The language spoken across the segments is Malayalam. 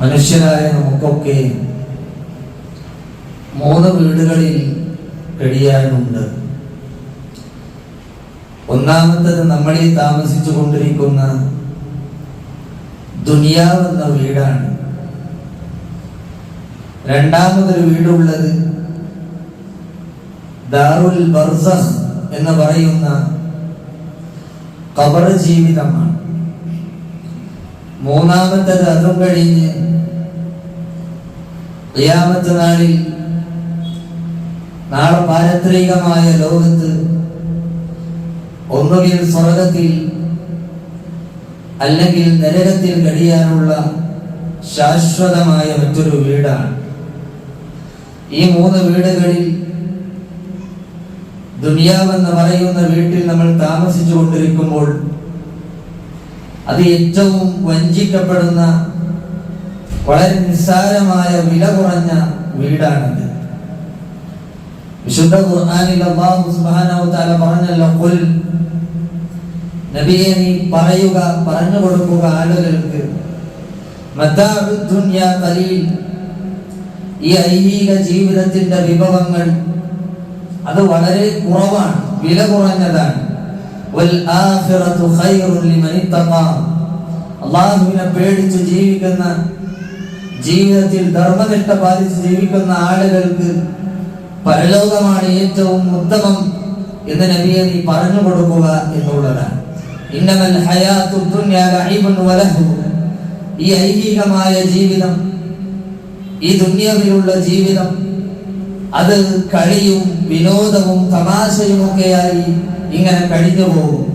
മനുഷ്യരായ നമുക്കൊക്കെ മൂന്ന് വീടുകളിൽ കഴിയാനുണ്ട്. ഒന്നാമത്തത് നമ്മളീ താമസിച്ചു കൊണ്ടിരിക്കുന്ന ദുനിയാവെന്ന വീടാണ്. രണ്ടാമതൊരു വീടുള്ളത് ദാറുൽ ബർസഖ് എന്ന് പറയുന്ന കബർ ജീവിതമാണ്. മൂന്നാമത്തത് അതും കഴിഞ്ഞ് ഖിയാമത്ത് നാളിൽ നാളെ പാരത്രികമായ ലോകത്ത് ഒന്നുകിൽ സ്വർഗത്തിൽ അല്ലെങ്കിൽ നരകത്തിൽ കഴിയാനുള്ള ശാശ്വതമായ മറ്റൊരു വീടാണ്. ഈ മൂന്ന് വീടുകളിൽ ദുനിയാവെന്ന് പറയുന്ന വീട്ടിൽ നമ്മൾ താമസിച്ചു കൊണ്ടിരിക്കുമ്പോൾ അത് ഏറ്റവും വഞ്ചിക്കപ്പെടുന്ന വളരെ നിസ്സാരമായ വില കുറഞ്ഞ വീടാണിത്. വിശുദ്ധ ഖുർആനിൽ അല്ലാഹു സുബ്ഹാനഹു തആല പറഞ്ഞല്ലോ ഖുൽ നബിയെ നീ പറയുക പറഞ്ഞു കൊടുക്കുക ആളുകൾക്ക്. ഖലീൽ. ഈ ഐഹിക ജീവിതത്തിന്റെ വിഭവങ്ങൾ അത് വളരെ കുറവാണ് വില കുറഞ്ഞതാണ്. അള്ളാഹുവിനെ പേടിച്ച് ജീവിക്കുന്ന ജീവിതത്തിൽ ധർമ്മനിഷ്ഠ പാലിച്ച് ജീവിക്കുന്ന ആളുകൾക്ക് പരലോകമാണ് ഏറ്റവും ഉത്തമം എന്ന് നബിയെ നീ പറഞ്ഞു കൊടുക്കുക എന്നുള്ളതാണ്. ഇന്നമൽ ഈ ഐഹികമായ ജീവിതം ഈ ദുനിയവിലുള്ള ജീവിതം അത് കളിയും വിനോദവും തമാശയും ഒക്കെയായി ഇങ്ങനെ കഴിഞ്ഞു പോകും.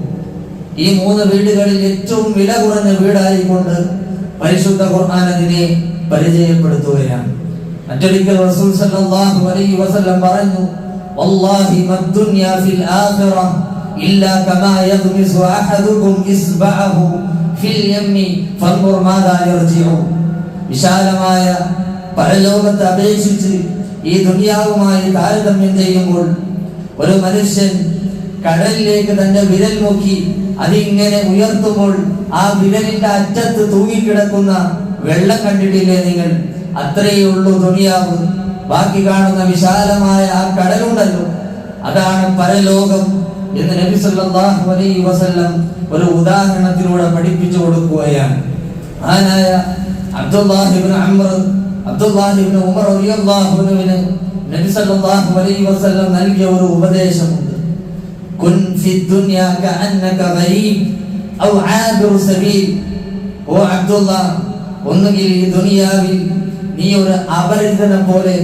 ഈ മൂന്ന് വീടുകളിൽ ഏറ്റവും വില കുറഞ്ഞ വീടായിക്കൊണ്ട് പരിശുദ്ധ ഖുർആൻ അതിനെ പരിചയപ്പെടുത്തുകയാണ്. മറ്റൊരിക്കൽ റസൂൽ സല്ലല്ലാഹു അലൈഹി വസല്ലം പറഞ്ഞു വല്ലാഹി മദ്ദുനിയ ഫിൽ ആഖിറ ഇല്ലാ കമാ യഗ്മിസു അഹദുകും ഇസ്ബഅഹു ഫിൽ യമ്മി ഫൻദുർ മാദാ യർജിഉ വിശാലമായ പരലോകത്തെ അപേക്ഷിച്ച് ഈ ദുനിയാവുമായി താരതമ്യം ചെയ്യുമ്പോൾ ഒരു മനുഷ്യൻ കടലിലേക്ക് തന്റെ വിരൽ നോക്കി അതിങ്ങനെ ഉയർത്തുമ്പോൾ ആ വിരലിന്റെ അറ്റത്ത് തൂങ്ങിക്കിടക്കുന്ന വെള്ളം കണ്ടിട്ടില്ലേ നിങ്ങൾ? അത്രയേ ഉള്ളൂ ദുനിയാവ്. ബാക്കി കാണുന്ന വിശാലമായ ആ കടലുണ്ടല്ലോ. അതാണ് പരലോകം എന്ന് നബി സല്ലല്ലാഹു അലൈഹി വസല്ലം ഒരു ഉദാഹരണത്തിലൂടെ പഠിപ്പിച്ചു കൊടുക്കുകയാണ്. ആനായ അബ്ദുല്ലാഹിബ്നു അംർ അബ്ദുല്ലാഹിബ്നു ഉമർ റളിയല്ലാഹു അൻഹുവിന് നബി സല്ലല്ലാഹു അലൈഹി വസല്ലം നൽകിയ ഒരു ഉപദേശമുണ്ട്. കുൻ ഫി ദുനിയ കഅന്നക ഗരീബ് ഔ ആബിറു സബീൽ. ഓ അബ്ദുല്ലാ ഒന്നുകിൽ ഈ ദുനിയാവിൽ നീ ഒരു അപരിചിതനെ പോലെ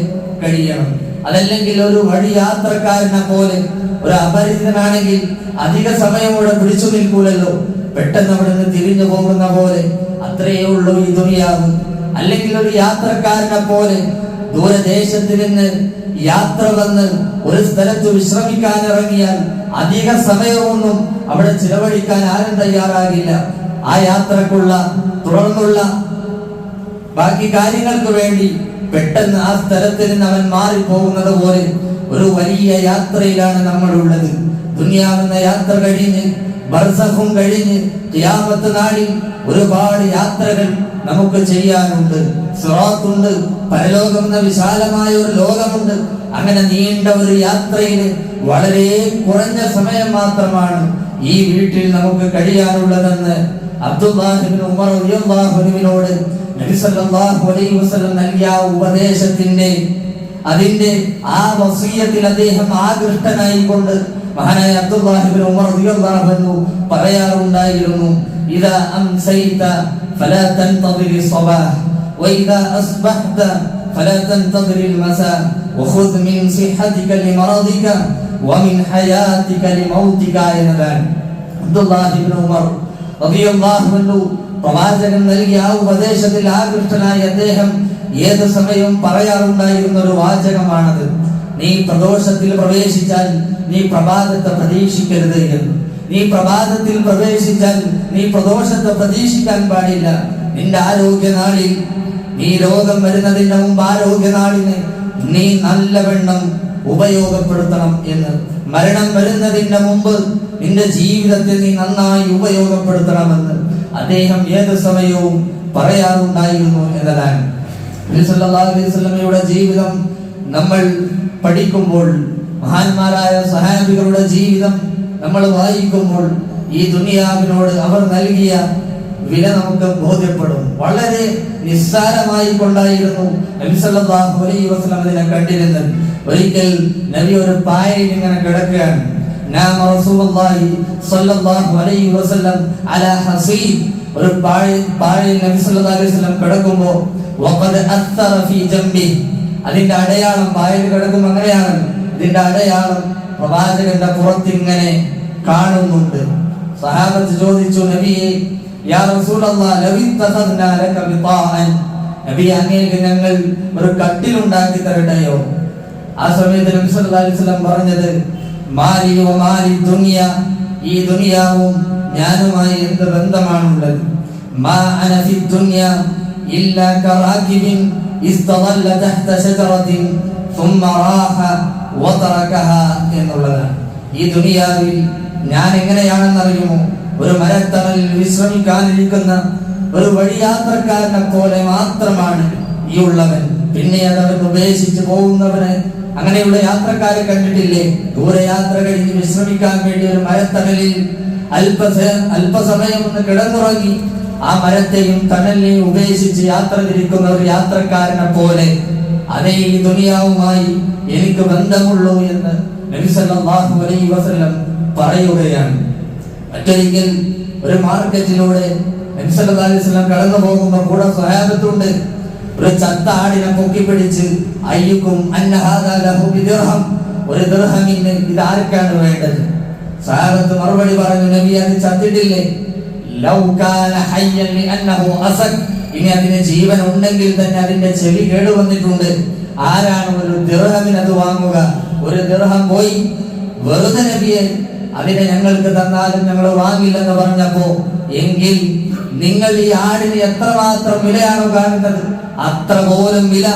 കഴിയണം. അതല്ലെങ്കിൽ ഒരു വഴി യാത്രക്കാരനെ പോലെ ഒരു അപരിചിതനാണെങ്കിൽ അധിക സമയം ഇവിടെ പിടിച്ചു നിൽക്കൂലല്ലോ. പെട്ടെന്ന് അവിടെ നിന്ന് തിരിഞ്ഞു പോകുന്ന പോലെ അത്രയേ ഉള്ളൂ ഈ ദുനിയാവ്. അല്ലെങ്കിൽ ഒരു യാത്രക്കാരനെ പോലെ ദൂരദേശത്ത് നിന്ന് യാത്ര വന്ന് ഒരു സ്ഥലത്ത് വിശ്രമിക്കാൻ ഇറങ്ങിയാൽ അധിക സമയമൊന്നും അവിടെ ചിലവഴിക്കാൻ ആരും തയ്യാറാകില്ല. ആ യാത്രക്കുള്ള തുടർന്നുള്ള ബാക്കി കാര്യങ്ങൾക്ക് വേണ്ടി പെട്ടെന്ന് ആ സ്ഥലത്ത് നിന്ന് അവൻ മാറിപ്പോകുന്നത് പോലെ ഒരു വലിയ യാത്രയിലാണ് നമ്മൾ ഉള്ളത് ദുനിയാവെന്ന യാത്ര കഴിഞ്ഞ് ബർസഹും കഴിഞ്ഞ് ഖിയാമത്ത് നാളിൽ ഒരുപാട് യാത്രകൾ നമുക്ക് ചെയ്യാനുണ്ട്. സ്വറാത്തുണ്ട് പരലോകം എന്ന വിശാലമായ ഒരു ലോകമുണ്ട്. അങ്ങനെ നീണ്ട ഒരു യാത്രയിൽ വളരെ കുറഞ്ഞ സമയം മാത്രമാണ് ഈ വീട്ടിൽ നമുക്ക് കഴിയാനുള്ളതെന്ന് അബ്ദുല്ലാഹിബ്നു ഉമർ റളിയല്ലാഹു അൻഹുവിനോട് നബി സല്ലല്ലാഹു അലൈഹി വസല്ലം നൽകിയ ആ ഉപദേശത്തിന്റെ അതിന്റെ ആ വസീയത്തിൽ അദ്ദേഹം ആകൃഷ്ടനായിക്കൊണ്ട് മഹാനായ അബ്ദുല്ലാഹിബ്നു ഉമർ റളിയല്ലാഹു അൻഹു പറയാറുണ്ടായിരുന്നു ഇദാ അംസൈത ഫലാ തൻതദിർ الصباح وإذا أصبحت فلا تنتظر المساء وخذ من صحتك لمرضك ومن حياتك لموتك എന്നതാണ് അബ്ദുല്ലാഹിബ്നു ഉമർ റളിയല്ലാഹു അൻഹു പ്രവാചകൻ നൽകിയ ആ ഉപദേശത്തിൽ ആകൃഷ്ടനായി അദ്ദേഹം ഏത് സമയവും പറയാറുണ്ടായിരുന്ന ഒരു വാചകമാണത്. നീ പ്രദോഷത്തിൽ പ്രവേശിച്ചാൽ നീ പ്രഭാതത്തെ പ്രതീക്ഷിക്കരുത് എന്ന്. നീ പ്രഭാതത്തിൽ പ്രവേശിച്ചാൽ നീ പ്രദോഷത്തെ പ്രതീക്ഷിക്കാൻ പാടില്ല. നിന്റെ ആരോഗ്യനാളിൽ നീ രോഗം വരുന്നതിന്റെ മുമ്പ് ആരോഗ്യനാളിന് നീ നല്ലവണ്ണം ഉപയോഗപ്പെടുത്തണം എന്ന്. മരണം വരുന്നതിന്റെ മുമ്പ് നിന്റെ ജീവിതത്തിൽ നീ നന്നായി ഉപയോഗപ്പെടുത്തണമെന്ന് അദ്ദേഹം ഏത് സമയവും പറയാറുണ്ടായിരുന്നു എന്നതാണ്. നബി സല്ലല്ലാഹു അലൈഹി വസല്ലമയുടെ ജീവിതം നമ്മൾ പഠിക്കുമ്പോൾ മഹാന്മാരായ സഹാബികളുടെ ജീവിതം നമ്മൾ വായിക്കുമ്പോൾ ഈ ദുനിയാവിനോട് അവർ നൽകിയ വില നമുക്ക് ബോധ്യപ്പെടും. വളരെ നിസ്സാരമായി കൊണ്ടായിരുന്നു നബി സല്ലല്ലാഹു അലൈഹി വസല്ലം അതിനെ കണ്ടിരുന്നത്. ഒരിക്കൽ നബി ഒരു പായയിൽ ഇങ്ങനെ കിടക്കുകയാണ്. നാമ റസൂലുള്ളാഹി സ്വല്ലല്ലാഹു അലൈഹി വസല്ലം على ഹസീൻ ഒരു പാഴയിൽ പാഴയിൽ നബി സല്ലല്ലാഹു അലൈഹി വസല്ലം കിടക്കുമ്പോൾ വഖദ് അത്തറ ഫീ ജംബി. അതിന്റെ അടയാളം പായൽ കിടക്കും അങ്ങനെയാണ്. ഇതിന്റെ അടയാളം പ്രവാചകന്റെ പുറത്തിങ്ങനെ കാണുന്നുണ്ട്. സഹാബത്ത് ചോദിച്ചു നബിയെ യാ റസൂലല്ലാഹ് ലൗ ഇത്തഖദ്നാ ലക ബിതാഅൻ. നബി അങ്ങേക്ക് ഞങ്ങൾ ഒരു കട്ടിലുണ്ടാക്കി തരട്ടെയോ? ആ സമയത്ത് നബി സല്ലല്ലാഹു അലൈഹി വസല്ലം പറഞ്ഞത് മാലി വ മാലി ദുനിയ ഈ ദുനിയാവും ഞാനുമായി എന്ത് ബന്ധമാണുള്ളത് മാ അന ഫി ദുനിയ ഇല്ലാ കറാകിബിൻ ഇസ്തദല്ല തഹ്ത ഷജറത്തിൻ ثم راح وتركها എന്നുള്ളതാണ് ഈ ദുനിയാവിൽ ഞാൻ എങ്ങനെയാണെന്നറിയുമോ ഒരു മരത്തണലിൽ വിശ്രമിക്കാനിരിക്കുന്ന ഒരു വഴിയാത്രക്കാരനെ പോലെ മാത്രമാണ് ഈ ഉള്ളവൻ പിന്നെ അത് അവൻ ഉപേക്ഷിച്ച് പോകുന്നവന് അങ്ങനെയുള്ള യാത്രക്കാരെ കണ്ടിട്ടില്ലേ? ദൂരയാത്ര കഴിഞ്ഞ് വിശ്രമിക്കാൻ വേണ്ടി ഒരു മരത്തണലിൽ അല്പസ അല്പസമയം ഒന്ന് കിടന്നുറങ്ങി ആ മരത്തെയും തണലിനെയും ഉപേക്ഷിച്ച് യാത്ര തിരിക്കുന്ന ഒരു യാത്രക്കാരനെ പോലെ അതേ ഈ ദുനിയാവുമായി എനിക്ക് ബന്ധമുള്ളൂ എന്ന് നബി സല്ലല്ലാഹു അലൈഹി വസല്ലം പറയുകയാണ്. മറ്റൊരിക്കൽ ഒരു മാർക്കറ്റിലൂടെ അലൈഹി വസല്ലം കടന്നു പോകുമ്പോൾ കൂടെ സ്വഹാബത്തുണ്ട്. ഒരു ചത്താടിനെ പൊക്കി അയ്യുക്കും അന്ന ബിദിർഹം. ഒരു ദിർഹമിന് ഇത് ആർക്കാണ് വേണ്ടത്? സാഹത്ത് മറുപടി പറഞ്ഞു നബി അത് ചത്തിട്ടില്ലേ? ഇനി അതിന് ജീവൻ ഉണ്ടെങ്കിൽ തന്നെ അതിന്റെ ചെവി കേടുവന്നിട്ടുണ്ട്. ആരാണ് ഒരു ദൃഹമിന് അത് വാങ്ങുക? ഒരു ദിർഹം പോയി. വെറുതെ നബിയെ അതിനെ ഞങ്ങൾക്ക് തന്നാലും ഞങ്ങൾ വാങ്ങില്ലെന്ന് പറഞ്ഞപ്പോ എങ്കിൽ നിങ്ങൾ ഈ ആടിന് എത്രമാത്രം വിലയാണ് കാണുന്നത്? അത്ര പോലും വില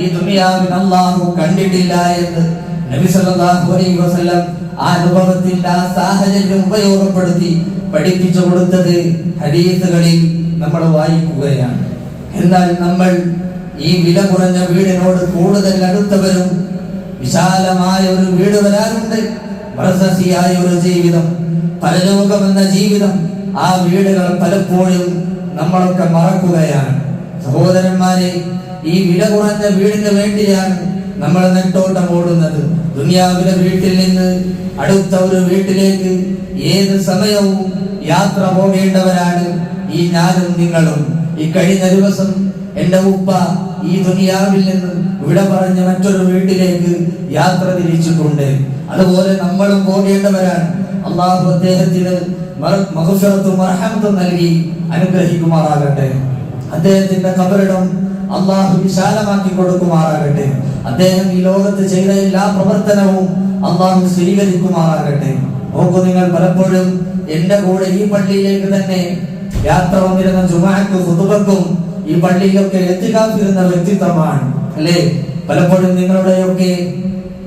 ഈ ദുനിയാവിൽ അള്ളാഹു കണ്ടിട്ടില്ല എന്ന് നബി സല്ലല്ലാഹു അലൈഹി വസല്ലം ആ അനുഭവത്തിന്റെ ആ സാഹചര്യം ഉപയോഗപ്പെടുത്തി പഠിപ്പിച്ചു കൊടുത്തത് ഹദീസുകളിൽ നമ്മൾ വായിക്കുകയാണ്. എന്നാൽ നമ്മൾ ഈ വില കുറഞ്ഞ വീടിനോട് കൂടുതൽ അടുത്തവരും വിശാലമായ ഒരു വീട് വരാറുണ്ട്. ബർസസിയായ ഒരു ജീവിതം പരലോകമെന്ന ജീവിതം ആ വീടുകൾ പലപ്പോഴും നമ്മളൊക്കെ മറക്കുകയാണ്. സഹോദരന്മാരെ ഈ വില കുറഞ്ഞ വീടിന് വേണ്ടിയാണ് നമ്മൾ നെട്ടോട്ടം ഓടുന്നത്. ദുനിയാവിലെ വീട്ടിൽ നിന്ന് അടുത്ത ഒരു വീട്ടിലേക്ക് ഏത് സമയവും യാത്ര പോകേണ്ടവരാണ് ഈ ഞാനും നിങ്ങളും. ഈ കഴിഞ്ഞ ദിവസം എന്റെ ഉപ്പ ഈ ദുനിയാവിൽ നിന്ന് ഇവിടെ പറഞ്ഞ മറ്റൊരു വീട്ടിലേക്ക് യാത്ര തിരിച്ചിട്ടുണ്ട് അതുപോലെ നമ്മളും പോകേണ്ടവരാണ്. അള്ളാഹു അദ്ദേഹത്തിന് മർഹമത്തും നൽകി അനുഗ്രഹിക്കുമാറാകട്ടെ. അദ്ദേഹത്തിന്റെ കബറിടം അള്ളാഹു വിശാലമാക്കി കൊടുക്കുമാറാകട്ടെ. അദ്ദേഹം ഈ ലോകത്ത് ചെയ്ത എല്ലാ പ്രവർത്തനവും അള്ളാഹു സ്വീകരിക്കുമാറാകട്ടെ. നോക്കൂ നിങ്ങൾ പലപ്പോഴും എന്റെ കൂടെ ഈ പള്ളിയിലേക്ക് തന്നെ യാത്ര വന്നിരുന്ന ജുമാക്കും കുതുബക്കും ഈ പള്ളിയിലൊക്കെ എത്തിക്കാത്തിരുന്ന വ്യക്തിത്വമാണ് അല്ലേ? പലപ്പോഴും നിങ്ങളുടെയൊക്കെ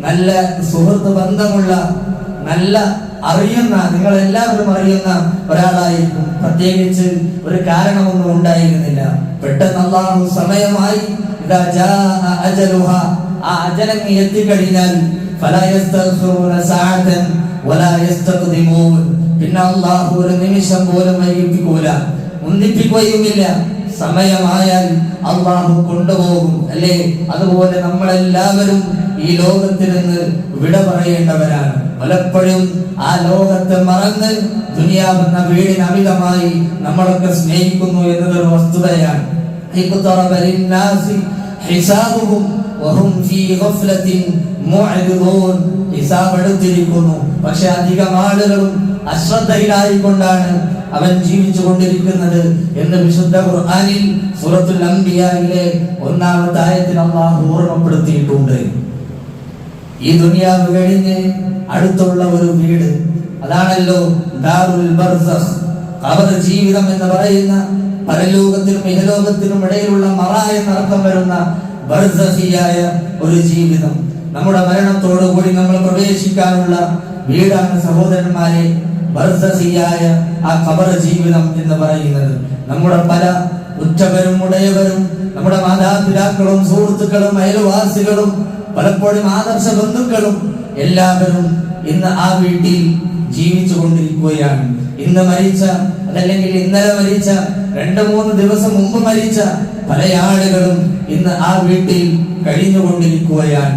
നല്ല സുഹൃത്ത് ബന്ധമുള്ള നല്ല അറിയുന്ന നിങ്ങൾ എല്ലാവരും അറിയുന്ന ഒരാളായിരിക്കും. പ്രത്യേകിച്ച് ഒരു കാരണമൊന്നും ഉണ്ടായിരുന്നില്ല. പെട്ടെന്ന് സമയമായി ആ ഒരു നിമിഷം പോലും അല്ലേ? അതുപോലെ നമ്മളെല്ലാവരും ഈ ലോകത്തിൽ നിന്ന് വിട പറയേണ്ടവരാണ്. പലപ്പോഴും ആ ലോകത്ത് മറന്ന് ദുനിയാവ് എന്ന വീടിന് അമിതമായി നമ്മളൊക്കെ സ്നേഹിക്കുന്നു എന്നതൊരു വസ്തുതയാണ്. ഹിസാബും ഹിസാബ് എടുത്തിരിക്കുന്നു പക്ഷെ അധികം ആളുകളും അശ്രദ്ധയിലായിക്കൊണ്ടാണ് അവൻ ജീവിച്ചു കൊണ്ടിരിക്കുന്നത് എന്ന് വിശുദ്ധ ഖുർആനിൽ സൂറത്തുൽ അംബിയായിലെ ഒന്നാമത്തെ ആയത്തിൽ അള്ളാഹു ഓർമ്മപ്പെടുത്തിയിട്ടുണ്ട്. ഈ ദുനിയാവ് കഴിഞ്ഞ് അടുത്തുള്ള ഒരു വീട്. അതാണല്ലോ ദാറുൽ ജീവിതം എന്ന് പറയുന്ന പരലോകത്തിനും ഇഹലോകത്തിനും ഇടയിലുള്ള മറ എന്നർത്ഥം വരുന്ന ബർസഹിയായ ഒരു ജീവിതം. നമ്മുടെ മരണത്തോടുകൂടി നമ്മൾ പ്രവേശിക്കാനുള്ള വീടാണ് സഹോദരന്മാരെ ബർസഹിയായ ആ കബർ ജീവിതം എന്ന് പറയുന്നത്. നമ്മുടെ പല ഉച്ചവരും ഉടയവരും നമ്മുടെ മാതാപിതാക്കളും സുഹൃത്തുക്കളും അയൽവാസികളും പലപ്പോഴും ആദർശ ബന്ധുക്കളും എല്ലാവരും ഇന്ന് ആ വീട്ടിൽ ജീവിച്ചു കൊണ്ടിരിക്കുകയാണ് ഇന്ന് മരിച്ച അതല്ലെങ്കിൽ ഇന്നലെ മരിച്ച രണ്ടു മൂന്ന് ദിവസം മുമ്പ് മരിച്ച പല ആളുകളും ഇന്ന് ആ വീട്ടിൽ കഴിഞ്ഞുകൊണ്ടിരിക്കുകയാണ്.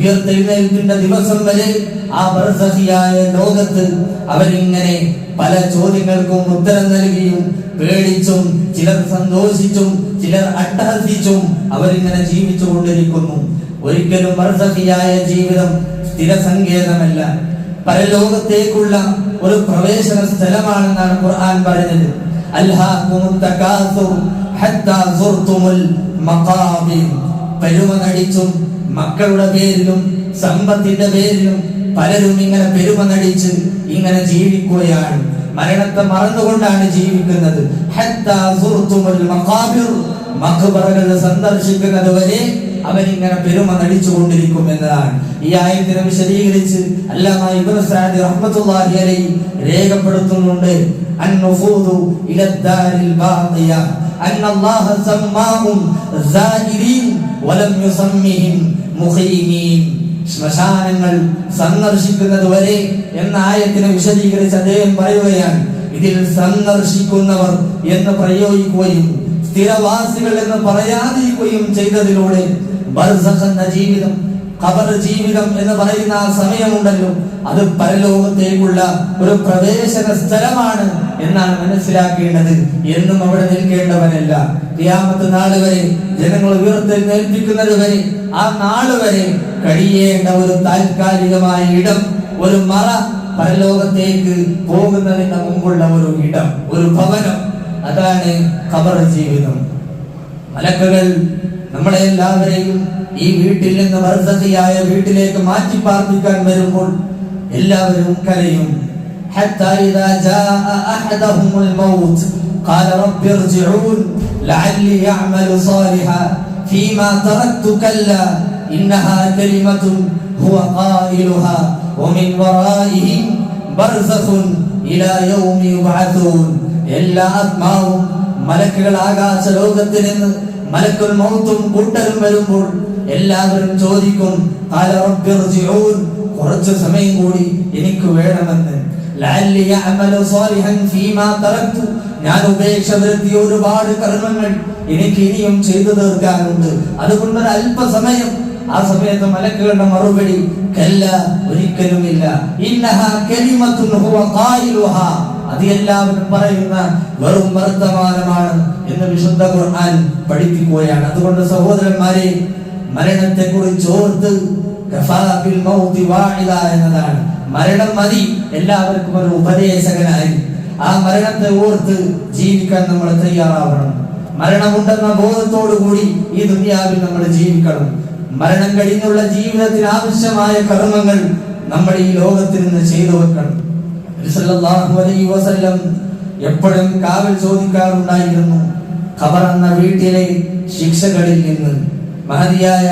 ഉയർത്തെഴുന്നേൽക്കുന്ന ദിവസം വരെ ആ പ്രശസ്തിയായ ലോകത്ത് അവരിങ്ങനെ പല ചോദ്യങ്ങൾക്കും ഉത്തരം നൽകിയും പേടിച്ചും ചിലർ സന്തോഷിച്ചും ചിലർ അട്ടഹസിച്ചും അവരിങ്ങനെ ജീവിച്ചു കൊണ്ടിരിക്കുന്നു ഒരിക്കലും പ്രശസ്തിയായ ജീവിതം സ്ഥിരസങ്കേതമല്ല. പരലോകത്തേക്കുള്ള ഒരു പ്രവേശന സ്ഥലമാണെന്നാണ് ഖുർആൻ പറഞ്ഞത് അൽഹാഖുമുൽ മഖാബിർ. പെരുമ നടിച്ചും മക്കളുടെ പേരിലും സമ്പത്തിന്റെ പേരിലും പലരും ഇങ്ങനെ പെരുമ നടിച്ച് ഇങ്ങനെ ജീവിക്കുകയാണ്. മരണത്തെ മറന്നുകൊണ്ടാണ് ജീവിക്കുന്നത്. സന്ദർശിക്കുന്നത് വരെ അവരിങ്ങനെ പെരുമ നടിച്ചുകൊണ്ടിരിക്കും എന്നതാണ് ഈ ആയത്തിനെ വിശദീകരിച്ച് സഅദ് റഹ്മത്തുള്ളാഹി അലൈഹി രേഖപ്പെടുത്തുന്നുണ്ട്. അൻനുഫൂദു ഇലദ്ദാരിൽ മുഖീമീൻ ശ്മശാനങ്ങൾ സന്ദർശിക്കുന്നത് വരെ എന്ന ആയത്തിനെ വിശദീകരിച്ച് അദ്ദേഹം പറയുകയാണ് ഇതിൽ സന്ദർശിക്കുന്നവർ എന്ന് പ്രയോഗിക്കുകയും സ്ഥിരവാസികൾ എന്ന് പറയാതിരിക്കുകയും ചെയ്തതിലൂടെ ജീവിതം ഖബർ ജീവിതം എന്ന് പറയുന്ന ആ സമയമുണ്ടല്ലോ. അത് പരലോകത്തേക്കുള്ള ഒരു പ്രവേശന സ്ഥലമാണ് എന്നാണ് മനസ്സിലാക്കേണ്ടത്. എന്നും അവിടെ നിൽക്കേണ്ടവനല്ല. ക്രിയാമത്ത് നാൾ വരെ ജനങ്ങൾ ഉയർത്തെഴുന്നേൽപ്പിക്കുന്നത് വരെ ആ നാൾ വരെ കഴിയേണ്ട ഒരു താൽക്കാലികമായ ഇടം ഒരു മറ പരലോകത്തേക്ക് പോകുന്നതിന് മുമ്പുള്ള ഒരു ഇടം ഒരു ഭവനം. അതാണ് കബർ ജീവിതം. മലക്കുകൾ നമ്മളെ എല്ലാവരെയും ഈ വീട്ടിൽ നിന്ന് വർദ്ധതിയായ വീട്ടിലേക്ക് മാറ്റി പാർപ്പിക്കാൻ വരുമ്പോൾ എല്ലാവരും കരയും. حتى إذا جاء أحدهم الموت قال رب ارجعون لعلي أعمل صالحا فيما تركت كلا إنها كلمة هو قائلها ومن ورائهم برزخ إلى يوم يبعثون എല്ലാ ആത്മാവും മലക്കുകൾ ആകാശ ലോകത്തിൽ നിന്ന് മലക്കുൽ മൗത്തും കൂട്ടരും വരുമ്പോൾ എല്ലാവരും ചോദിക്കും "ഖാല റബ്ബി ഇർജിഊൻ." കുറച്ച് സമയം കൂടി എനിക്ക് വേണമെന്ന് ഞാൻ ഉപേക്ഷ വരുത്തിയ ഒരുപാട് കർമ്മങ്ങൾ എനിക്ക് ഇനിയും ചെയ്തു തീർക്കാനുണ്ട്. അതുകൊണ്ട് ഒരു അല്പസമയം ആ സമയത്ത് മലക്കുകളുടെ മറുപടി കല്ല ഒരിക്കലുമില്ല. അത് എല്ലാവരും പറയുന്ന വെറും വർത്തമാനമാണ് എന്ന് വിശുദ്ധ ഖുർആൻ പഠിപ്പിക്കുകയാണ്. അതുകൊണ്ട് സഹോദരന്മാരെ മരണത്തെ കുറിച്ച് ഓർത്ത് എന്നതാണ്. മരണം മതി. എല്ലാവർക്കും ഒരു ഉപദേശകനായി. ആ മരണത്തെ ഓർത്ത് ജീവിക്കാൻ നമ്മൾ തയ്യാറാവണം. മരണമുണ്ടെന്ന ബോധത്തോടു കൂടി ഈ ദുനിയാവിൽ നമ്മൾ ജീവിക്കണം. മരണം കഴിഞ്ഞുള്ള ജീവിതത്തിന് ആവശ്യമായ കർമ്മങ്ങൾ നമ്മൾ ഈ ലോകത്തിൽ നിന്ന് ചെയ്തു വെക്കണം. വസല്ലം എപ്പോഴും കാവൽ ചോദിക്കാറുണ്ടായിരുന്നു. ഖബർ എന്ന വീട്ടിലെ ശിക്ഷകളിൽ നിന്ന് മഹതിയായ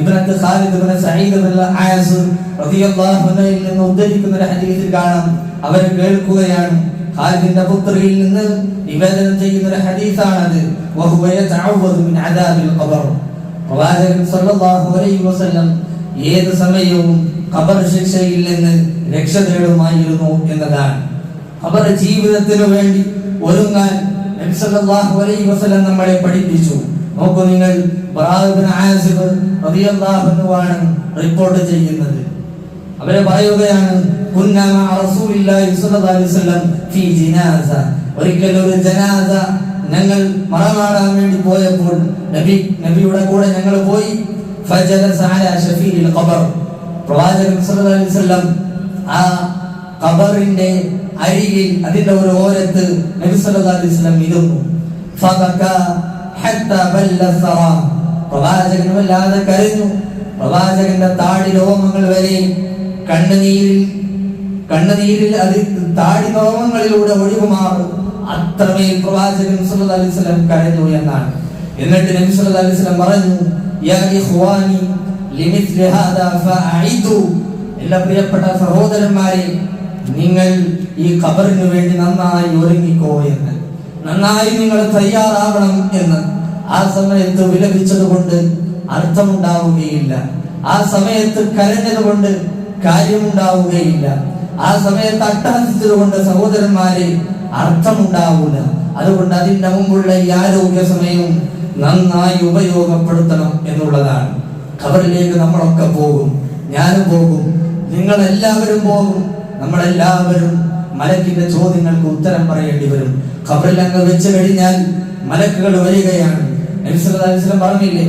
ഇബ്നത്ത് ഖാലിദ് ഇബ്നു സഈദ് ഇബ്നു ആസ് റളിയല്ലാഹു അൻഹുവിൽ നിന്ന് ഉദ്ധരിക്കുന്ന ഒരു ഹദീസിൽ കാണാം. അവർ കേൾക്കുകയാണ്. ഖാലിദിന്റെ പുത്രിയിൽ നിന്ന് നിവേദനം ചെയ്യുന്ന ഒരു അത് വഹുവ യതഅവദു മിൻ അദാബിൽ ഖബർ. പ്രവാചകൻ സല്ലല്ലാഹു അലൈഹി വസല്ലം ഏത് സമയവും ഖബർ ശിക്ഷയിൽ നിന്ന് രക്ഷ തേടുമായിരുന്നു എന്നതാണ്. ഖബർ ജീവിതത്തിനു വേണ്ടി ഒരുങ്ങാൻ നബി സല്ലല്ലാഹു അലൈഹി വസല്ലം നമ്മളെ പഠിപ്പിച്ചു. നോക്കൂ നിങ്ങൾ ആണ് റിപ്പോർട്ട് ചെയ്യുന്നത്. അവരെ പറയുകയാണ് ഒരിക്കൽ ഒരു ജനാസ ഞങ്ങൾ മറമാടാൻ വേണ്ടി പോയപ്പോൾ നബി നബിയുടെ കൂടെ ഞങ്ങൾ പോയി. ആ അതിന്റെ ഒരു ഓരത്ത് നബി സല്ലല്ലാഹു അലൈഹി വസല്ലം ഇരുന്നു. പ്രവാചകൻ വല്ലാതെ കരഞ്ഞു. പ്രവാചകന്റെ താടി രോമങ്ങൾ വരെ കണ്ണുനീരിൽ കണ്ണുനീരിൽ അത് താടി രോമങ്ങളിലൂടെ ഒഴുകുമാറും. അത്രമേൽ പ്രവാചകൻ സല്ലല്ലാഹു അലൈഹി കരഞ്ഞു എന്നാണ്. എന്നിട്ട് നബി സല്ലല്ലാഹു അലൈഹി പറഞ്ഞു എല്ലാ പ്രിയപ്പെട്ട സഹോദരന്മാരെ നിങ്ങൾ ഈ ഖബറിന് വേണ്ടി നന്നായി ഒരുങ്ങിക്കോ എന്ന്. നന്നായി നിങ്ങൾ തയ്യാറാവണം എന്ന്. ആ സമയത്ത് വിലപിച്ചത് കൊണ്ട് അർത്ഥമുണ്ടാവുകയില്ല. ആ സമയത്ത് കരഞ്ഞത് കൊണ്ട് കാര്യമുണ്ടാവുകയില്ല. ആ സമയത്ത് അട്ടഹസിച്ചത് കൊണ്ട് സഹോദരന്മാരെ അർത്ഥമുണ്ടാവൂല. അതുകൊണ്ട് അതിന്റെ മുമ്പുള്ള ഈ ആരോഗ്യ സമയവും നന്നായി ഉപയോഗപ്പെടുത്തണം എന്നുള്ളതാണ്. ഖബറിലേക്ക് നമ്മളൊക്കെ പോകും. ഞാനും പോകും. നിങ്ങൾ എല്ലാവരും പോകും. നമ്മളെല്ലാവരും മലക്കിന്റെ ചോദ്യങ്ങൾക്ക് ഉത്തരം പറയേണ്ടി വരും. ഖബറിൽ അങ്ങ് വെച്ച് കഴിഞ്ഞാൽ മലക്കുകൾ വരികയാണ്. പറഞ്ഞില്ലേ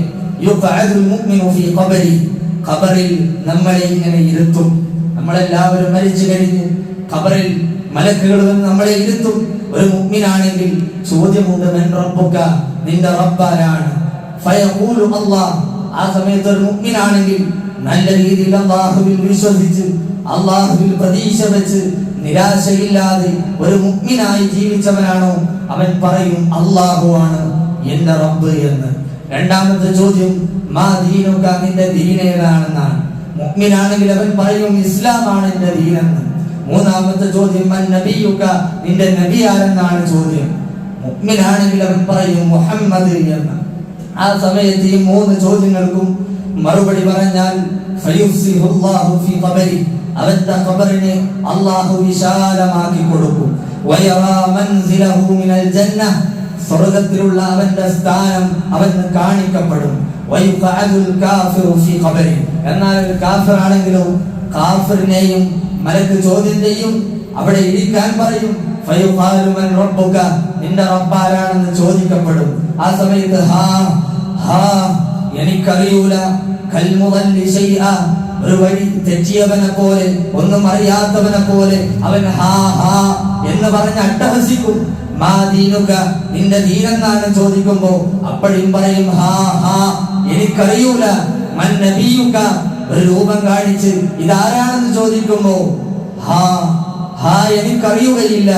ഖബറിൽ നമ്മളെ ഇങ്ങനെ ഇരുത്തും. നമ്മളെല്ലാവരും മരിച്ചു കഴിഞ്ഞു ഖബറിൽ മലക്കുകൾ നമ്മളെ ഇരുത്തും. ഒരു മുഅ്മിനാണെങ്കിൽ ചോദ്യമുണ്ട് മൻ റബ്ബുക? നിന്റെ റബ്ബാരാണ്. ഫയഖൂലു അല്ലാഹ്. ആ സമയത്ത് ഒരു മുഅ്മിനാണെങ്കിൽ നല്ല രീതിയിൽ അള്ളാഹുവിൽ വിശ്വസിച്ച് അള്ളാഹുവിൽ പ്രതീക്ഷ വെച്ച് നിരാശയില്ലാതെ ഒരു മുഗ്മിനായി ജീവിച്ചവനാണോ? അവൻ പറയും അള്ളാഹു ആണ് എന്റെ റബ്ബ് എന്ന്. രണ്ടാമത്തെ ചോദ്യം മാ ദീനുക നിന്റെ ദീനേതാണെന്നാണ് മുഗ്മിനാണെങ്കിൽ അവൻ പറയും ഇസ്ലാമാണ് എന്റെ ദീനെന്ന് മൂന്നാമത്തെ ചോദ്യം മൻ നബിയുക നിന്റെ നബി ആരെന്നാണ് ചോദ്യം. മുഗ്മിനാണെങ്കിൽ അവൻ പറയും മുഹമ്മദ് എന്ന്. ആ സമയത്ത് ഈ മൂന്ന് ചോദ്യങ്ങൾക്കും മറുപടി പറഞ്ഞാൽ ഫീ അവന്റെ ഖബറിനെ അല്ലാഹു വിശാലമാക്കി കൊടുക്കും. വയറാ മൻസിലഹു മിനൽ ജന്ന സ്വർഗത്തിലുള്ള അവന്റെ സ്ഥാനം അവന് കാണിക്കപ്പെടും. എന്നാൽ ഒരു ആണെങ്കിലും കാഫിറിനെയും മലക്ക് ചോദ്യം ചെയ്യും അവിടെ ഇരിക്കാൻ പറയും. നിന്റെ റബ്ബാരാണെന്ന് ചോദിക്കപ്പെടും. ആ സമയത്ത് ഹാ ഹാ എനിക്കറിയൂല. കൽമുതല്ലി ശൈഅ ഒരു വഴി തെറ്റിയവനെ പോലെ ഒന്നും അറിയാത്തവനെ പോലെ അവൻ ഹാ ഹാ എന്ന് പറഞ്ഞ് അട്ടഹസിക്കും. മാ ദീനുക നിന്റെ ദീനെന്നാണ് ചോദിക്കുമ്പോ അപ്പോഴും പറയും ഹാ ഹാ എനിക്കറിയൂല. മൻ നബിയുക ഒരു രൂപം കാണിച്ച് ഇതാരാണെന്ന് ചോദിക്കുമ്പോ ഹാ ഹാ എനിക്കറിയുകയില്ല.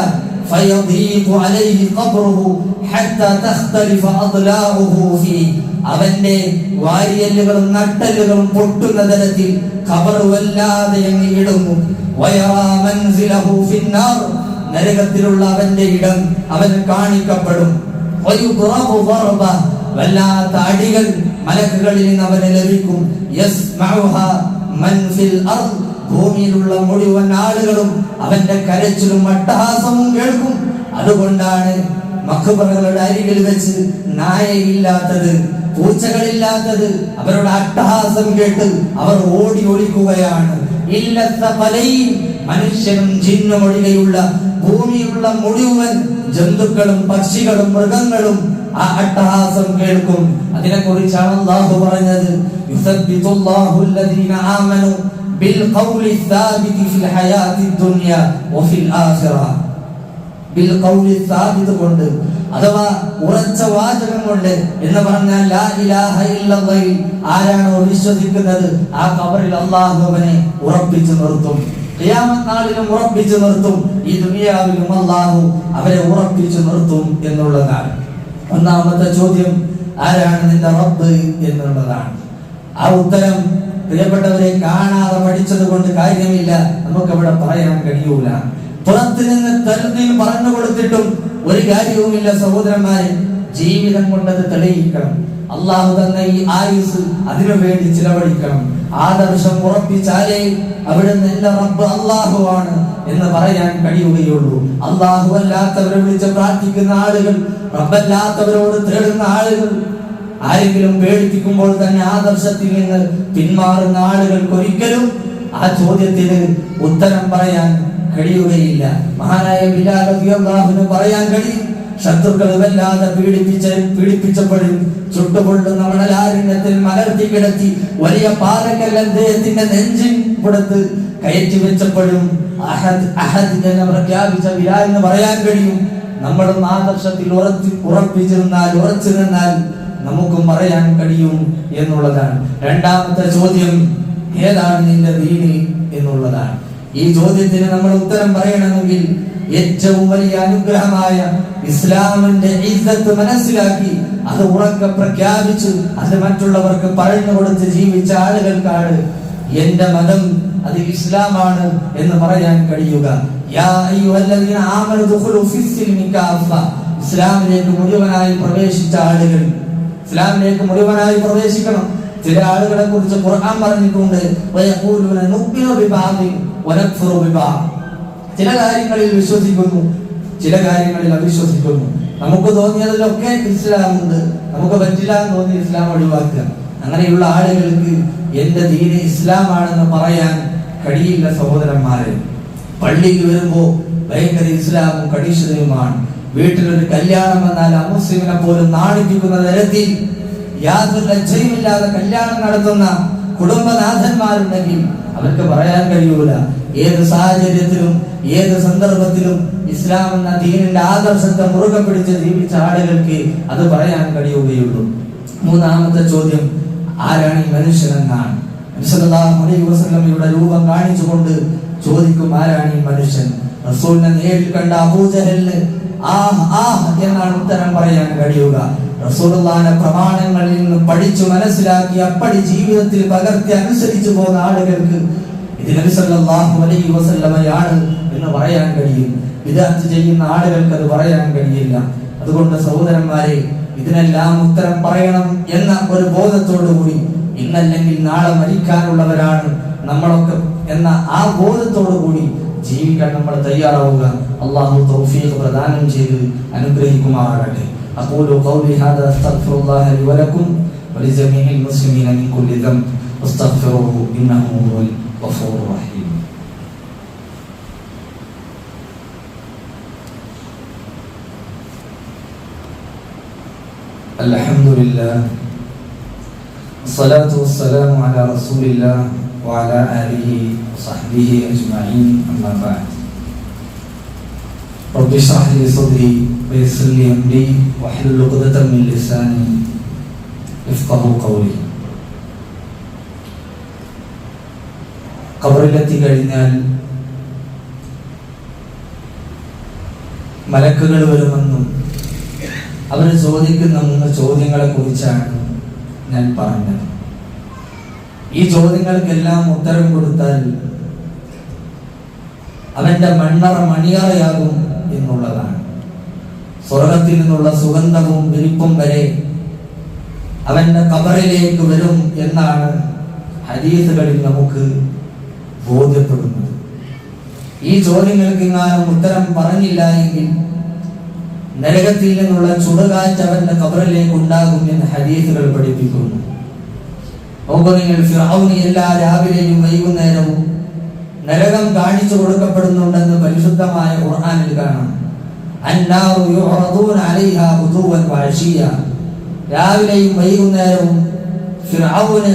فيضيق عليه قبره حتى تختلف أضلاعه فيه അവന്റെ വാരിയല്ലുകളും നട്ടല്ലുകളും പൊട്ടുന്ന തരത്തിൽ ഖബർ വല്ലാതെ അങ്ങ് ഇടുന്നു വയറാ മൻസിലഹു ഫിന്നാർ നരകത്തിലുള്ള അവന്റെ ഇടം അവന് കാണിക്കപ്പെടും വയുദ്റബു ضربة വല്ലാത്ത അടികൾ മലക്കുകളിൽ നിന്ന് അവന് ലഭിക്കും ഭൂമിയിലുള്ള മുഴുവൻ ആളുകളും അവന്റെ കരച്ചിലും അട്ടഹാസവും കേൾക്കും. അതുകൊണ്ടാണ് മക്കുപറകളുടെ അരികിൽ വെച്ച് നായയില്ലാത്തത് പൂച്ചകളില്ലാത്തത് അവരുടെ അട്ടഹാസം കേട്ട് അവർ ഓടി ഒളിക്കുകയാണ്. ഇല്ലത്ത പലയും മനുഷ്യനും ജിന്നും ഒഴികെയുള്ള ഭൂമിയിലുള്ള മുഴുവൻ ജന്തുക്കളും പക്ഷികളും മൃഗങ്ങളും ആ അട്ടഹാസം കേൾക്കും. അതിനെ കുറിച്ചാണ് അള്ളാഹു പറഞ്ഞത് بالقول الثابت في الحياة الدنيا وفي الآخرة بالقول الثابت കൊണ്ട് അഥവാ ഉറച്ച വാചകം കൊണ്ട് എന്ന് പറഞ്ഞാൽ ലാ ഇലാഹ ഇല്ലല്ലാഹി ആരാണോ വിശ്വസിക്കുന്നത് ആ ഖബറിൽ അല്ലാഹു അവനെ ഉറപ്പിച്ചു നിർത്തും ഖിയാമത്ത് നാളിലും ഉറപ്പിച്ചു നിർത്തും ഈ ദുനിയാവിലും അല്ലാഹു അവരെ ഉറപ്പിച്ചു നിർത്തും എന്നുള്ളതാണ് ഒന്നാമത്തെ ചോദ്യം ആരാണ് നിന്റെ റബ്ബ് എന്നുള്ളതാണ് ആ ഉത്തരം പ്രിയപ്പെട്ടവരെ കാണാതെ പഠിച്ചത് കൊണ്ട് കാര്യമില്ല. നമുക്കവിടെ പറയാൻ കഴിയൂല. പുറത്തു നിന്ന് തരുന്നിൽ പറഞ്ഞു കൊടുത്തിട്ടും ഒരു കാര്യവുമില്ല സഹോദരന്മാരെ. ജീവിതം കൊണ്ടത് തെളിയിക്കണം. അള്ളാഹു തന്നെ ഈ ആയുസ് അതിനു വേണ്ടി ചിലവഴിക്കണം. ആദർശം ഉറപ്പിച്ചാലേ അവിടുന്ന് എന്റെ റബ്ബ് അള്ളാഹു ആണ് എന്ന് പറയാൻ കഴിയുകയുള്ളൂ. അള്ളാഹു അല്ലാത്തവരെ വിളിച്ച് പ്രാർത്ഥിക്കുന്ന ആളുകൾ റബ്ബല്ലാത്തവരോട് തേടുന്ന ആളുകൾ ആരെങ്കിലും പേടിപ്പിക്കുമ്പോൾ തന്നെ ആദർശത്തിൽ നിന്ന് പിന്മാറുന്ന ആളുകൾക്ക് ഒരിക്കലും ആ ചോദ്യത്തിന് ഉത്തരം പറയാൻ കഴിയുകയില്ല. മഹാനായ ബിലാൽ പറയാൻ കഴിയും. ശത്രുക്കൾ വല്ലാതെ പീഡിപ്പിച്ച പീഡിപ്പിച്ചപ്പോഴും ചുട്ടുകൊള്ളുന്ന മണലാരണ്യത്തിൽ മലർത്തി കിടത്തി വലിയ പാറക്കൽ അദ്ദേഹത്തിന്റെ നെഞ്ചിൻ പുറത്ത് കയറ്റി വെച്ചപ്പോഴും അഹദ് അഹദ് എന്ന് പ്രഖ്യാപിച്ച എന്ന് പറയാൻ കഴിയും. നമ്മളും ആദർശത്തിൽ ഉറച്ച് ഉറപ്പിച്ചിരുന്നാൽ ഉറച്ചു നിന്നാൽ നമുക്കും പറയാൻ കഴിയും എന്നുള്ളതാണ്. രണ്ടാമത്തെ ചോദ്യം ഏതാണ് നിന്റെ ദീനി എന്നുള്ളതാണ്. ഈ ചോദ്യത്തിന് നമ്മൾ ഉത്തരം പറയണമെങ്കിൽ ഏറ്റവും വലിയ അനുഗ്രഹമായ ഇസ്ലാമിന്റെ ഇസ്സത്ത് മനസ്സിലാക്കി അത് ഉറക്കെ പ്രഖ്യാപിച്ച് അത് മറ്റുള്ളവർക്ക് പറഞ്ഞു കൊടുത്ത് ജീവിച്ച ആളുകൾക്കാണ് എന്റെ മതം അത് ഇസ്ലാമാണ് എന്ന് പറയാൻ കഴിയുക. ഇസ്ലാമിലേക്ക് മുഴുവനായി പ്രവേശിച്ച ആളുകൾ ഇസ്ലാമിലേക്ക് മുഴുവനായി പ്രവേശിക്കണം. ചില ആളുകളെ കുറിച്ച് ഖുർആൻ പറഞ്ഞിട്ടുണ്ട് ചില കാര്യങ്ങളിൽ വിശ്വസിക്കുന്നു ചില കാര്യങ്ങളിൽ അവിശ്വസിക്കുന്നു. നമുക്ക് തോന്നിയതിലൊക്കെ ഇസ്ലാമുണ്ട്. നമുക്ക് പറ്റില്ല എന്ന് തോന്നി ഇസ്ലാം ഒഴിവാക്കുക. അങ്ങനെയുള്ള ആളുകൾക്ക് എന്റെ ദീന് ഇസ്ലാമാണെന്ന് പറയാൻ കഴിയില്ല സഹോദരന്മാരെ. പള്ളിയിൽ വരുമ്പോ ഭയങ്കര ഇസ്ലാമും കടീശതയുമാണ് വീട്ടിലൊരു കല്യാണം വന്നാൽ അമുസ്ലിമിനെ പോലും നാണിപ്പിക്കുന്ന തരത്തിൽ യാതൊരു ലജ്ജയുമില്ലാതെ കല്യാണം നടത്തുന്ന കുടുംബനാഥന്മാരുണ്ടെങ്കിൽ അവർക്ക് പറയാൻ കഴിയൂല. ഏത് സാഹചര്യത്തിലും ഏത് സന്ദർഭത്തിലും ഇസ്ലാം എന്ന ദീനിന്റെ ആദർശത്തെ മുറുകെ പിടിച്ച് ജീവിച്ച ആളുകൾക്ക് അത് പറയാൻ കഴിയുകയുള്ളൂ. മൂന്നാമത്തെ ചോദ്യം ആരാണ് ഈ മനുഷ്യനെന്നാണ്. വസല്ലമയുടെ രൂപം കാണിച്ചുകൊണ്ട് ചോദിക്കും ആരാണ് ഈ മനുഷ്യൻ? റസൂലിനെ നേരിൽ കണ്ട അബൂജഹലിന് ആഹ് ആ എന്നാണ് ഉത്തരം പറയാൻ കഴിയുക. പ്രമാണങ്ങളിൽ നിന്ന് പഠിച്ചു മനസ്സിലാക്കി അപ്പടി ജീവിതത്തിൽ പകർത്തി അനുസരിച്ചു പോകുന്ന ആളുകൾക്ക് ഇത് സല്ലല്ലാഹു അലൈഹി വസല്ലമയാണ് എന്ന് പറയാൻ കഴിയും. വിദഗ്ധ ചെയ്യുന്ന ആളുകൾക്ക് അത് പറയാൻ കഴിയില്ല. അതുകൊണ്ട് സഹോദരന്മാരെ ഇതിനെല്ലാം ഉത്തരം പറയണം എന്ന ഒരു ബോധത്തോടു കൂടി ഇന്നല്ലെങ്കിൽ നാളെ മരിക്കാനുള്ളവരാണ് നമ്മളൊക്കെ എന്ന ആ ബോധത്തോടു കൂടി ജീവിക്കാൻ നമ്മൾ തയ്യാറാവുക അള്ളാഹു തൗഫീഖ് പ്രദാനം ചെയ്ത് അനുഗ്രഹിക്കുമാറാകട്ടെ أقول قولي هذا أستغفر الله لي ولكم ولجميع المسلمين من كل ذنب واستغفروه إنه هو الغفور الرحيم الحمد لله الصلاة والسلام على رسول الله وعلى آله وصحبه أجمعين أما بعد رب اشرح لي صدري ويسر لي أمري واحلل عقدة من لساني يفقه قولي കബറിലെത്തി കഴിഞ്ഞാൽ മലക്കുകൾ വരുമെന്നും അവർ ചോദിക്കുന്ന മൂന്ന് ചോദ്യങ്ങളെ കുറിച്ചാണ് ഞാൻ പറഞ്ഞത് ഈ ചോദ്യങ്ങൾക്കെല്ലാം ഉത്തരം കൊടുത്താൽ അവന്റെ മണ്ണറ മണിയറയാകും എന്നുള്ളതാണ്. സ്വർഗത്തിൽ നിന്നുള്ള സുഗന്ധവും വിരിപ്പും വരെ അവന്റെ കബറിലേക്ക് വരും എന്നാണ് ഹരീസുകളിൽ നമുക്ക് ബോധ്യപ്പെടുന്നത്. ഈ ചോദ്യങ്ങൾക്ക് എങ്ങാനും ഉത്തരം പറഞ്ഞില്ല എങ്കിൽ നരകത്തിൽ നിന്നുള്ള ചുടുകാറ്റ് അവന്റെ കബറിലേക്ക് ഉണ്ടാകും എന്ന് ഹരീസുകൾ പഠിപ്പിക്കുന്നു. നോക്കൂ നിങ്ങൾ ഫിറൗന് എല്ലാ രാവിലെയും വൈകുന്നേരവും നരകം കാണിച്ചു കൊടുക്കപ്പെടുന്നുണ്ടെന്ന് പരിശുദ്ധമായ ഖുർആനിൽ കാണാം അന്നാറു യുഅറദൂന അലൈഹാ ഗുദുവൻ വഅശിയ രാവിലെയും വൈകുന്നേരവും ഫിറഔന്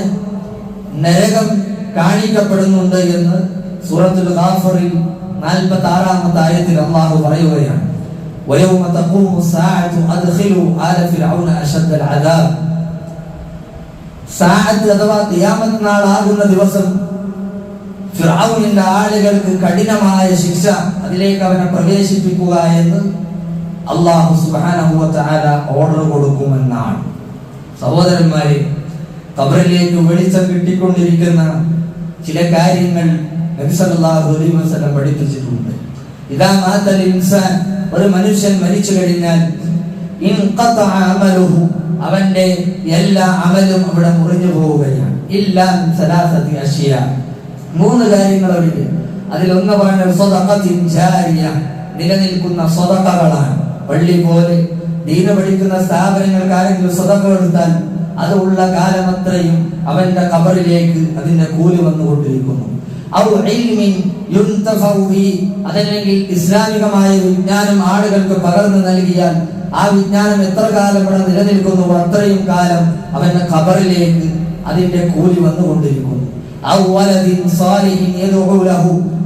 നരകം കാണിക്കപ്പെടുന്നുണ്ട് എന്ന് സൂറത്തുൽ ഗാഫറിൽ 46ാമത്തെ ആയത്തിൽ അല്ലാഹു പറയുകയാണ് ويوم تقوم الساعة أدخلوا آل فرعون أشد العذاب സാഅത്ത് അഥവാ തിയാമത്ത് നാളാകുന്ന ദിവസം ഫിറാവുവിന്റെ ആളുകൾക്ക് കഠിനമായ ശിക്ഷ അതിലേക്ക് അവനെ പ്രവേശിപ്പിക്കുക എന്ന് അള്ളാഹു തആല ഓർഡർ കൊടുക്കുമെന്നാണ്. സഹോദരന്മാരെ കബറിലേക്ക് വെളിച്ചം കിട്ടിക്കൊണ്ടിരിക്കുന്ന ചില കാര്യങ്ങൾ പഠിപ്പിച്ചിട്ടുണ്ട്. ഇതാ മാത്തൽ ഇൻസാൻ ഒരു മനുഷ്യൻ മരിച്ചു കഴിഞ്ഞാൽ ഇൻഖതഅ അമലുഹു അവന്റെ എല്ലാ അമലും അവിടെ മുറിഞ്ഞു പോവുകയാണ്. ഇല്ല സലാസതി അഷിയ. മൂന്ന് കാര്യങ്ങൾ അവിടെ പറഞ്ഞ നിലനിൽക്കുന്ന സ്വതക്കകളാണ് പള്ളി പോലെ ദീന പഠിക്കുന്ന സ്ഥാപനങ്ങൾക്ക് ആരെങ്കിലും സ്വതക്ക എടുത്താൽ അത് ഉള്ള കാലമത്രയും അവന്റെ കബറിലേക്ക് അതിന്റെ കൂലി വന്നുകൊണ്ടിരിക്കുന്നു. അതല്ലെങ്കിൽ ഇസ്ലാമികമായ വിജ്ഞാനം ആളുകൾക്ക് പകർന്നു നൽകിയാൽ ആ വിജ്ഞാനം എത്ര കാലം ഇവിടെ നിലനിൽക്കുന്നു അത്രയും കാലം അവന്റെ കബറിലേക്ക് അതിന്റെ കൂലി വന്നുകൊണ്ടിരിക്കുന്നു.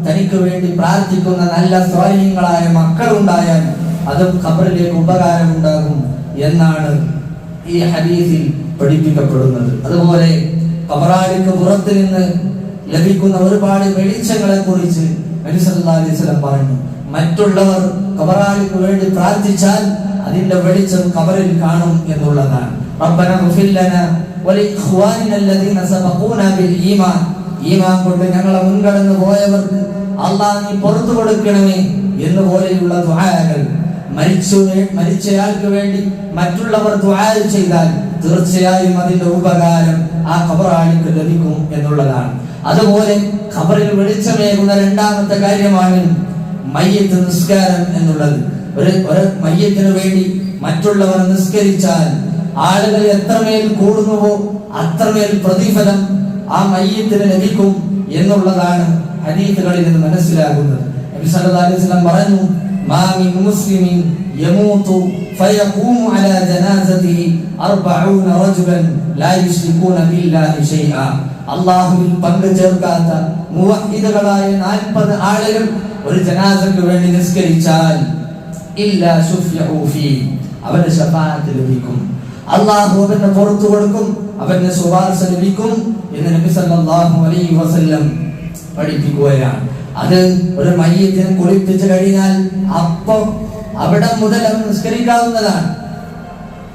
തനിക്ക് വേണ്ടി പ്രാർത്ഥിക്കുന്ന നല്ല സ്വാലിഹ്യങ്ങളായ മക്കളുണ്ടായാൽ അതും ഖബറിലേക്ക് ഉപകാരമുണ്ടാകും എന്നാണ് ഈ ഹദീസിൽ പഠിപ്പിക്കപ്പെടുന്നത്. അതുപോലെ കബറാലിക്ക് പുറത്ത് നിന്ന് ലഭിക്കുന്ന ഒരുപാട് വെളിച്ചങ്ങളെ കുറിച്ച് അലിസ്വലം പറഞ്ഞു മറ്റുള്ളവർ കബറാലിക്ക് വേണ്ടി പ്രാർത്ഥിച്ചാൽ അതിന്റെ വെളിച്ചം കബറിൽ കാണും എന്നുള്ളതാണ്. ഈമാൻ. കൊണ്ട് ഞങ്ങളെ മുൻകടന്നു പോയവർക്ക് അള്ളാഹ് നീ പുറത്തു കൊടുക്കണമേ എന്ന് പോലെയുള്ള ദ്വാരകൾ മരിച്ചു മരിച്ചയാൾക്ക് വേണ്ടി മറ്റുള്ളവർ ദ്വാരം ചെയ്താൽ തീർച്ചയായും അതിന്റെ ഉപകാരം ആ ഖബറാളിക്ക് ലഭിക്കും എന്നുള്ളതാണ്. അതുപോലെ ഖബറിൽ വെളിച്ചമേകുന്ന രണ്ടാമത്തെ കാര്യമാണ് മയ്യത്ത് നിസ്കാരം എന്നുള്ളത്. ഒരു ഒരു മയ്യത്തിന് വേണ്ടി മറ്റുള്ളവർ നിസ്കരിച്ചാൽ ആളുകൾ എത്രമേൽ കൂടുന്നുവോ അത്രമേൽ പ്രതിഫലം ആ മയ്യത്തിന് ലഭിക്കും എന്നുള്ളതാണ് ഹദീസുകളിൽ നിന്ന് മനസ്സിലാകുന്നത്. നബി അലൈഹി പറഞ്ഞു മാ من مسلم യമൂതു فيقوم അലാ ജനാസതിഹി 40 رجلا ലാ يشركون بالله شيئا അല്ലാഹുവിൽ പങ്കു ചേർക്കാത്ത മുവഹിദുകളായ 40 ആളുകൾ ഒരു ജനാസക്ക് വേണ്ടി നിസ്കരിച്ചാൽ ഇല്ലാ ശുഫ്യഉ ഫീ. അവന് ശഫാഅത്ത് ലഭിക്കും. അള്ളാഹു അവന്റെ പുറത്തു കൊടുക്കും അവന് ശുപാർശ ലഭിക്കും എന്ന് നബി സല്ലല്ലാഹു അലൈഹി വസല്ലം പഠിപ്പിക്കുകയാണ്. അത് ഒരു മയ്യത്തിന് കുളിപ്പിച്ചു കഴിഞ്ഞാൽ അപ്പം അവിടെ മുതൽ അത് നിസ്കരിക്കാവുന്നതാണ്.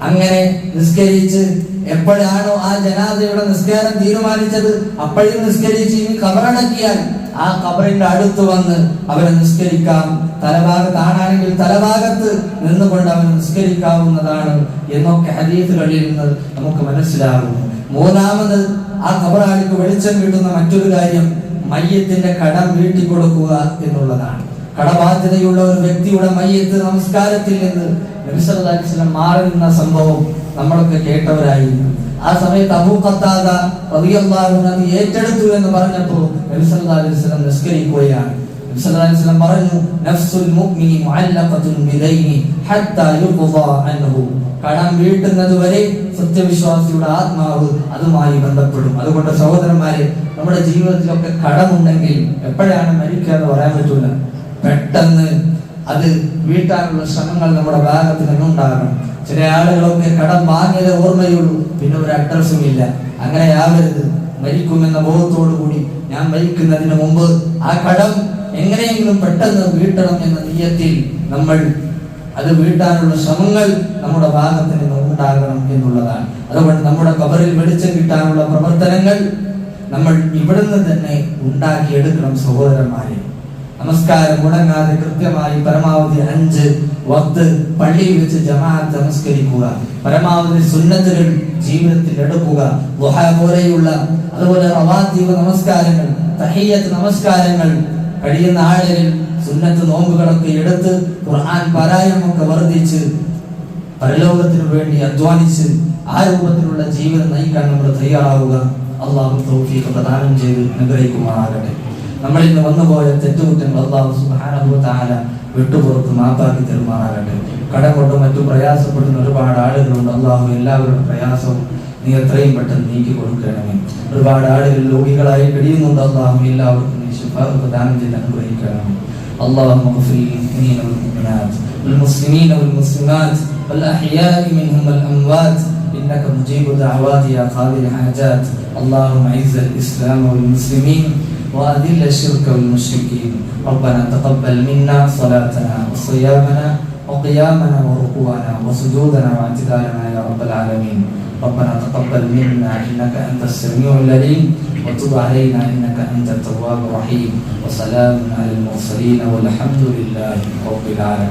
അങ്ങനെ നിസ്കരിച്ച് എപ്പോഴാണോ ആ ജനാദയുടെ നിസ്കാരം തീരുമാനിച്ചത് അപ്പോഴും നിസ്കരിച്ച് ഇനി കബറടക്കിയാൽ ആ കബറിന്റെ അടുത്ത് വന്ന് അവരെ നിസ്കരിക്കാം. തലഭാഗത്ത് ആണാണെങ്കിൽ തലഭാഗത്ത് നിന്നുകൊണ്ട് അവൻ നിസ്കരിക്കാവുന്നതാണ് എന്നൊക്കെ ഹദീസുകളിൽ നിന്ന് നമുക്ക് മനസ്സിലാകുന്നു. മൂന്നാമത് ആ കബറാളിക്ക് വെളിച്ചം കിട്ടുന്ന മറ്റൊരു കാര്യം മയ്യത്തിന്റെ കടം വീട്ടിക്കൊടുക്കുക എന്നുള്ളതാണ്. കടബാധ്യതയുള്ള ഒരു വ്യക്തിയുടെ മയ്യത്ത് നമസ്കാരത്തിൽ നിന്ന് നബി അലൈഹി വസല്ലം മാറി നിന്ന സംഭവം നമ്മളൊക്കെ കേട്ടവരായിരുന്നു. ആ സമയത്ത് അബൂ ഖത്താദ റളിയല്ലാഹു അൻഹു ഏറ്റെടുത്തു എന്ന് പറഞ്ഞപ്പോൾ നബി അലൈഹി വസല്ലം നിസ്കരിക്കുകയാണ്. നബി സല്ലല്ലാഹു അലൈഹി വസല്ലം പറഞ്ഞു നഫ്സുൽ മുഅ്മിനി മുഅല്ലഖത്തുൻ ബിദൈനി ഹത്താ യുഖ്ദാ അൻഹു. കടം വീട്ടുന്നത് വരെ സത്യവിശ്വാസിയുടെ ആത്മാവ് അതുമായി ബന്ധപ്പെടും. അതുകൊണ്ട് സഹോദരന്മാരെ നമ്മുടെ ജീവിതത്തിലൊക്കെ കടമുണ്ടെങ്കിൽ എപ്പോഴാണ് മരിക്കുക എന്ന് പറയാൻ പറ്റൂല. പെട്ടെന്ന് അത് വീട്ടാനുള്ള ശ്രമങ്ങൾ നമ്മുടെ ഭാഗത്ത് നിന്നുണ്ടാകണം ചില ആളുകളൊക്കെ കടം വാങ്ങിയത് ഓർമ്മയുള്ളൂ പിന്നെ ഒരു അഡ്രസ്സും ഇല്ല. അങ്ങനെ ആവരുത്. മരിക്കുമെന്ന ബോധത്തോടു കൂടി ഞാൻ മരിക്കുന്നതിന് മുമ്പ് ആ കടം എങ്ങനെയെങ്കിലും പെട്ടെന്ന് വീട്ടണം എന്ന നീയത്തിൽ നമ്മൾ അത് വീട്ടാനുള്ള ശ്രമങ്ങൾ നമ്മുടെ ഭാഗത്ത് നിന്ന് ഉണ്ടാകണം എന്നുള്ളതാണ്. അതുകൊണ്ട് നമ്മുടെ കബറിൽ വെളിച്ചം കിട്ടാനുള്ള പ്രവർത്തനങ്ങൾ നമ്മൾ ഇവിടുന്ന് തന്നെ ഉണ്ടാക്കിയെടുക്കണം സഹോദരന്മാരെ. നമസ്കാരം മുടങ്ങാതെ കൃത്യമായി പരമാവധി അഞ്ച് വക്ത് പള്ളിയിൽ വെച്ച് ജമാഅത്ത് നമസ്കരിക്കുക. പരമാവധി സുന്നത്തുകൾ ജീവിതത്തിൽ എടുക്കുക. പോലെയുള്ള അതുപോലെ നമസ്കാരങ്ങൾ നമസ്കാരങ്ങൾ കഴിയുന്ന ആളുകൾ സുന്നത്ത് നോമ്പുകളൊക്കെ എടുത്ത് ഖുർആൻ പാരായണമൊക്കെ വർദ്ധിച്ച് പരലോകത്തിനു വേണ്ടി അധ്വാനിച്ച് ആ രൂപത്തിലുള്ള ജീവിതം നയിക്കാൻ നമ്മൾ തയ്യാറാവുക. അള്ളാഹു തൗഫീഖ് പ്രദാനം ചെയ്ത് അനുഗ്രഹിക്കുമാറാകട്ടെ. നമ്മൾ ഇന്ന് വന്നുപോയ തെറ്റുകുറ്റങ്ങൾ അള്ളാഹു തആല വിട്ടുപുറത്ത് മാപ്പാക്കി തരുമാറാകട്ടെ. കടം കൊണ്ട് മറ്റു പ്രയാസപ്പെടുന്ന ഒരുപാട് ആളുകളുണ്ട്. അള്ളാഹു എല്ലാവരുടെ പ്രയാസവും നീ എത്രയും പെട്ടെന്ന് നീക്കി കൊടുക്കണമേ ഒരുപാട് ആളുകൾ രോഗികളായി കഴിയുന്നുണ്ട് അള്ളാഹു എല്ലാവർക്കും والاستغفار ودعم جدًا وإكرام اللهم اغفر للمؤمنين والمؤمنات والمسلمين والمسلمات والأحياء منهم والأموات. إنك مجيب دعوات يا قاضي الحاجات. اللهم عز الإسلام والمسلمين وأذل الشرك والمشركين. ربنا تقبل منا صلاتنا وصيامنا وقيامنا وركوعنا وسجودنا واعتدالنا يا رب العالمين. ربنا تقبل منا إنك أنت السميع العليم وتب علينا إنك أنت التواب الرحيم. وسلام على المرسلين والحمد لله رب العالمين.